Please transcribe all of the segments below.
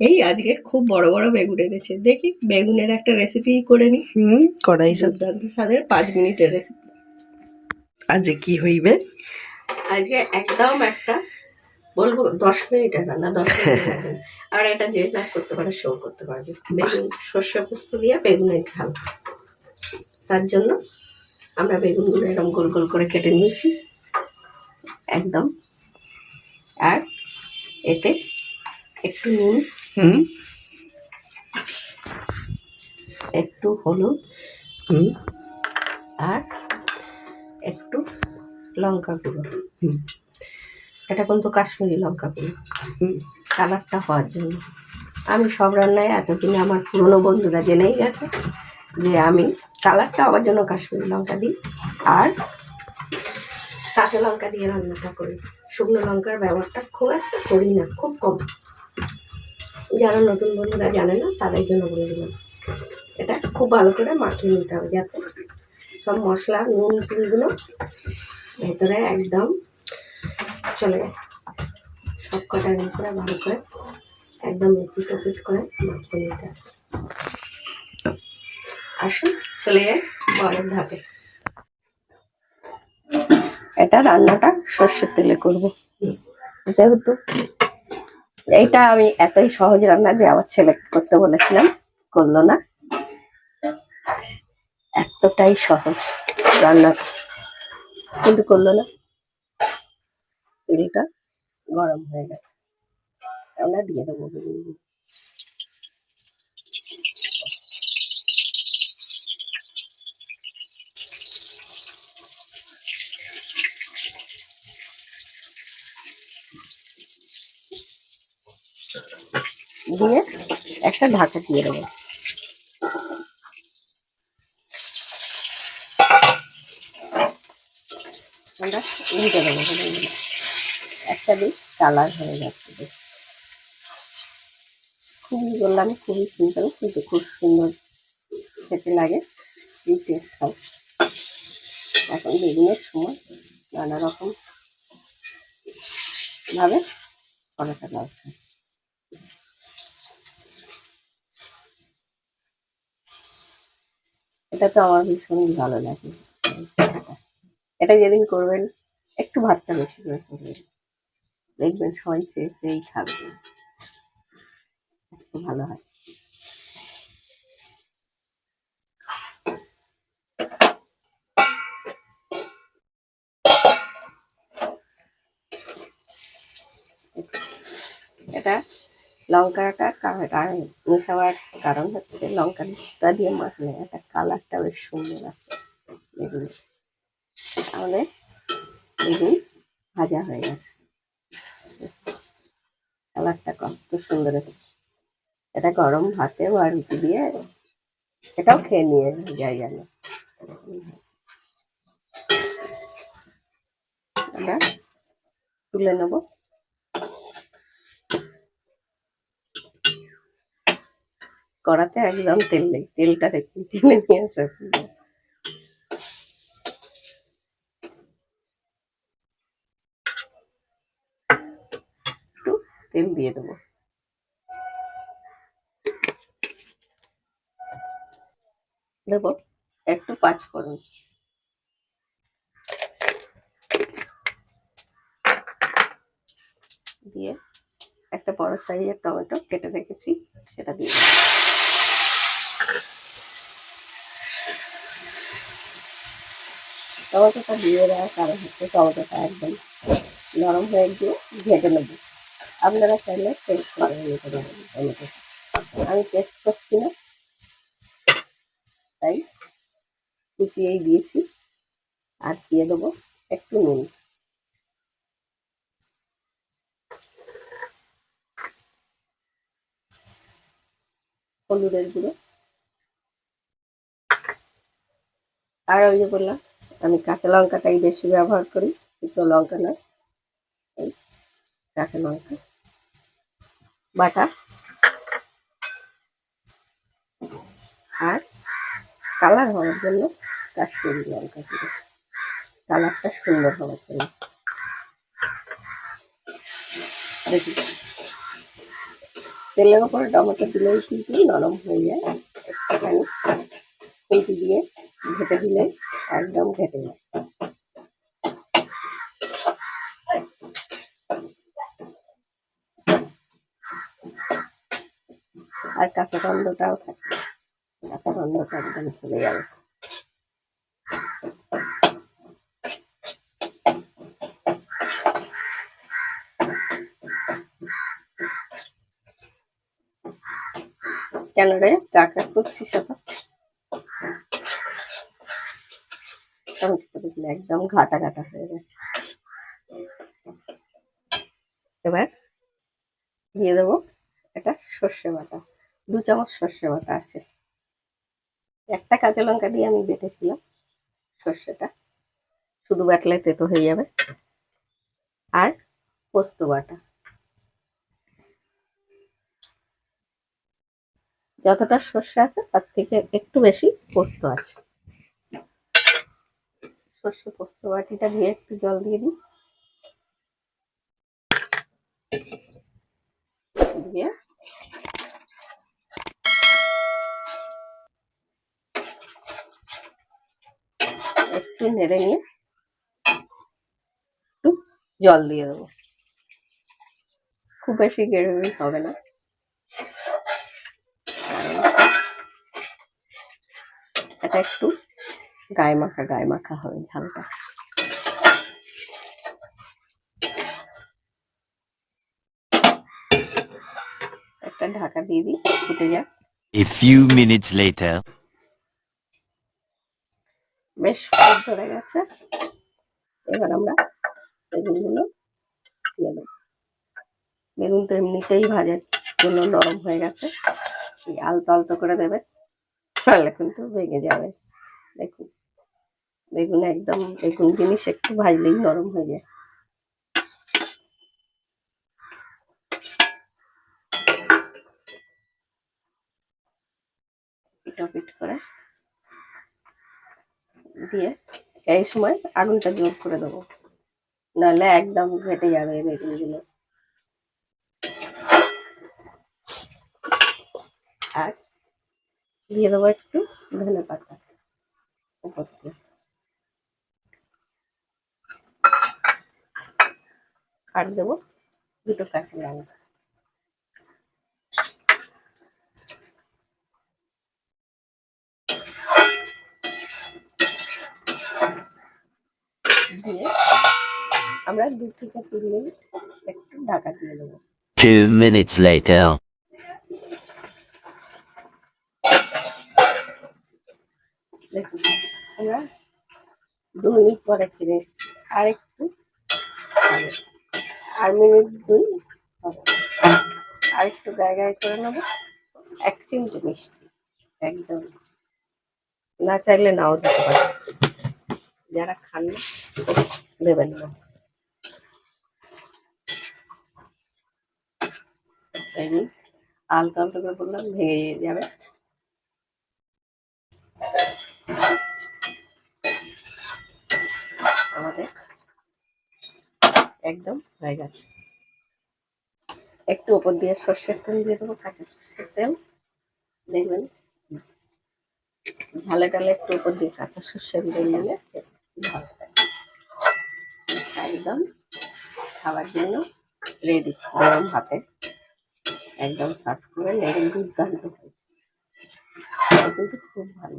এই আজকে খুব বড় বড় বেগুন এনেছে। দেখি বেগুনের একটা রেসিপি করে নি। হুম কড়াই সব। দুর্দান্ত স্বাদের পাঁচ মিনিটের রেসিপি আজকে কি হইবে? আজকে একদম একটা বলব দশ মিনিটের রান্না দশ মিনিট আর এটা যে না করতে পারে সেও করতে পারবে। বেগুন সর্ষে পোস্ত দিয়ে বেগুনের ঝাল। তার জন্য আমরা বেগুনগুলো এরকম গোল গোল করে কেটে নিয়েছি। একদম। আর এতে একটু নুন হুম? একটু হলুদ হুম? আর একটু লঙ্কা গুঁড়ো। হুম। এটা কিন্তু কাশ্মীরি লঙ্কা গুঁড়ো। হুম। কালারটা হওয়ার জন্য। আমি সব রান্নায় এতদিনে আমার পুরনো বন্ধুরা জেনেই গেছে যে আমি কালারটা হওয়ার জন্য কাশ্মীরি লঙ্কা দিই আর কাঁচা লঙ্কা দিয়ে রান্নাটা করি। শুকনো লঙ্কার ব্যবহারটা খুব একটা করি না খুব কম। যারা নতুন বন্ধুরা জানে না, তাদের জন্য বলে দিলাম। এটা খুব ভালো করে মাখিয়ে নিতে হবে যাতে সব মশলা, নুন টুনগুলো ভেতরে একদম চলে যায়। সব কটা এরকম করে ভালো করে একদম এপিট ওপিট করে মাখিয়ে নিতে হবে। আসুন, চলে যায় পরের ধাপে এটা রান্নাটা সর্ষের তেলে করব। যেহেতু এইটা আমি এতই সহজ রান্না যে আমার ছেলে করতে বলেছিলাম? করল না। এতটাই সহজ রান্না। কিন্তু করল না। তেলটা গরম হয়ে গেছে। আমরা দিয়ে দেবো। দিয়ে একটা ঢাকা দিয়ে দেবো। আমরা একটা দিক কালার হয়ে যাচ্ছে। খুবই বললাম, খুবই সিম্পল কিন্তু খুব সুন্দর খেতে লাগে। টেস্ট এখন বেগুনের সময় নানা রকম ভাবে করাটা দরকার এটা তো আমার ভীষণই ভালো লাগে। এটা যেদিন করবেন, একটু ভাতটা বেশি করে করবেন। দেখবেন সবাই চেয়ে চেয়েই খাবে। একটু ভালো হয়। এটা লঙ্কাটা মেশাবার কারণ হচ্ছে লঙ্কাটা দিয়ে মাখলে একটা কালারটা বেশ সুন্দর আছে বেগুন তাহলে বেগুন ভাজা হয়ে গেছে। কালারটা কত সুন্দর এসেছে এটা গরম ভাতে বা রুটি দিয়ে এটাও খেয়ে নিয়ে যায় যেন আমরা তুলে নেব। কড়াতে একদম তেল নেই, তেলটা দেখুন টেনে নিয়ে আসে। একটু তেল দিয়ে দেবো। দেবো একটু পাঁচ ফোড়ন। দিয়ে একটা বড় সাইজের টমেটো কেটে রেখেছি, সেটা দিয়ে। টমেটোটা দেওয়ার কারণ হচ্ছে একদম নরম হয়ে গিয়ে ঘেটে নেব আপনারা চাইলে করে নিতে পারেন আমি করছি না তাই কুচিয়েই দিয়েছি আর দিয়ে দেবো একটু নুন হলুদের গুঁড়ো আর ওই যে বললাম, আমি কাঁচা লঙ্কাটাই বেশি ব্যবহার করি, শুকনো লঙ্কা নয়। এই কাঁচা লঙ্কা। বাটা। আর কালার হওয়ার জন্য কাশ্মীরি লঙ্কা গুঁড়ো কালারটা সুন্দর হওয়ার জন্য। তেলের ওপরে টমেটো দিলেই কিন্তু নরম হয়ে যায়। খুন্তি দিয়ে ঘেটে দিলে একদম ঘেটে যায়। আর কাঁচা গন্ধটাও থাকে। কাঁচা গন্ধটা একদম চলে যাবে। কেন রে? টাকা করছিস এত টমেটোটা দেখলে একদম ঘাটা ঘাটা হয়ে গেছে। এবার দিয়ে দেবো এটা সর্ষে বাটা। দু চামচ সর্ষে বাটা আছে। একটা কাঁচা লঙ্কা দিয়ে আমি বেটেছিলাম সর্ষেটা। শুধু বাটলে তেতো হয়ে যাবে। আর পোস্ত বাটা। যতটা সর্ষে আছে, তার থেকে একটু বেশি পোস্ত আছে। সর্ষে পোস্ত বাটিটা দিয়ে একটু জল দিয়ে দিই। দিয়ে একটু নেড়ে নিয়ে একটু জল দিয়ে দেবো। খুব বেশি গ্রেভি হবে না। এটা একটু গায়ে মাখা গায়ে মাখা হবে ঝালটা। একটা ঢাকা দিয়ে দিই ফুটে যাক। A few minutes later. বেশ ফুট ধরে গেছে। এবার আমরা বেগুনগুলো দিয়ে দেবো। বেগুন তো এমনিতেই ভাজার জন্য নরম হয়ে গেছে। আলতো আলতো করে দেবে তাহলে কিন্তু ভেঙে যাবে। দেখুন। বেগুন একদম, বেগুন জিনিস একটু ভাজলেই নরম হয়ে যায়। পিট করে দিয়ে এই সময় আগুনটা জোর করে দেবো। নাহলে একদম ঘেটে যাবে বেগুনগুলো। আর দিয়ে দেবো একটু ধনে পাতা উপর দিয়ে। আর দেবো দুটো কাঁচা লঙ্কা দিয়ে আমরা দু থেকে তিন মিনিট একটু ঢাকা দিয়ে দেবো Two minutes later. আমরা দু মিনিট পরে ফিরে আর একটু। আর মিনিট দুই। আর একটু গায়ে গায়ে করে নেব। এক চিমটে মিষ্টি। একদম। না চাইলে নাও দিতে পারে। যারা খান দেবেন না? আলতো আলতো করে বললাম, ভেঙে যাবে আমাদের একদম হয়ে গেছে। একটু ওপর দিয়ে সর্ষের তেল দিয়ে দেবো, কাঁচা সর্ষের তেল। দেখবেন ঝালে টালে একটু উপর দিয়ে কাঁচা সর্ষের তেল দিলে ভালো একদম খাবার জন্য রেডি গরম হাতে একদম সার্ভ করে নেড়ে দুর্দান্ত হয়েছে। কিন্তু খুব ভালো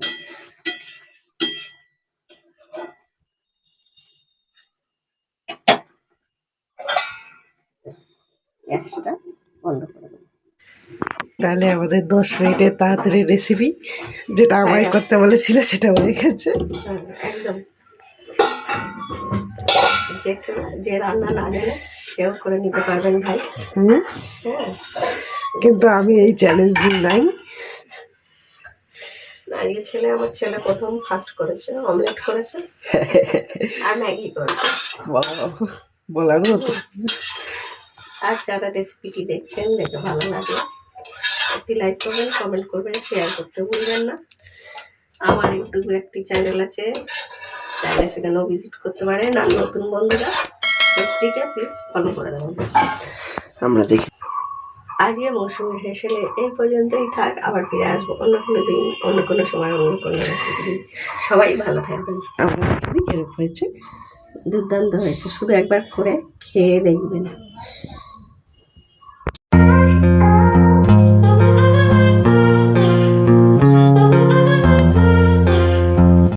তাহলে আমাদের দশ মিনিটের তাড়াতাড়ি রেসিপি যেটা আমায় হ্যাঁ। করতে বলেছিল সেটা হয়ে গেছে। একদম। যে রান্না না জানে সেও করে নিতে পারবেন ভাই। হ্যাঁ। কিন্তু আমি এই চ্যালেঞ্জ দিন নাই। ছেলে আমার ছেলে প্রথম ফার্স্ট করেছে অমলেট করেছে আর ম্যাগি করেছে। বাবা, বলার মতো। আর যারা রেসিপিটি দেখছেন দেখে ভালো লাগল। একটি লাইক করবেন কমেন্ট করবেন শেয়ার করতে ভুলবেন না। আমার ইউটিউবে একটি চ্যানেল আছে চাইলে সেখানেও ভিজিট করতে পারেন। আর নতুন বন্ধুরা পেজটিকে প্লিজ ফলো করে দেবেন। আমরা দেখি। আজকে মৌসুমি হেসেলে এই পর্যন্তই থাক আবার ফিরে আসব অন্য কোনো দিন অন্য কোনো সময় অন্য কোনো রেসিপি সবাই ভালো থাকবেন। আমাদের এখানে কীরকম হয়েছে? দুর্দান্ত হয়েছে শুধু একবার করে খেয়ে দেখবেন।